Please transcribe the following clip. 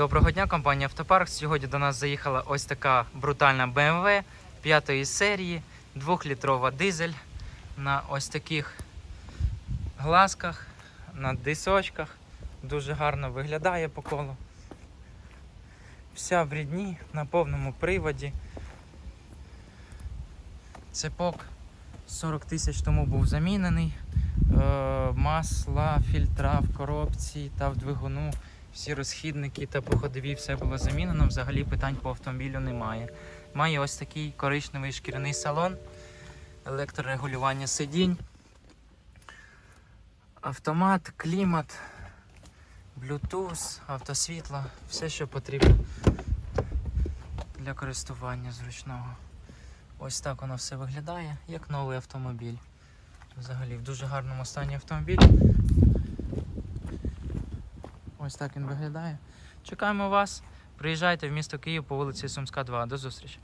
Доброго дня, компанія Автопарк. Сьогодні до нас заїхала ось така брутальна BMW п'ятої серії, 2-літрова дизель на ось таких глазках, на дисочках. Дуже гарно виглядає по колу. Вся в рідні, на повному приводі. Цепок 40 тисяч тому був замінений. Е, масла, фільтра в коробці та в двигуну. Всі розхідники та походові все було замінено. Взагалі питань по автомобілю немає. Має ось такий коричневий шкіряний салон, електрорегулювання сидінь, автомат, клімат, Bluetooth, автосвітло, все, що потрібно для користування зручного. Ось так воно все виглядає, як новий автомобіль. Взагалі в дуже гарному стані автомобіль. Ось так він виглядає. Чекаємо вас. Приїжджайте в місто Київ по вулиці Сумська, 2. До зустрічі.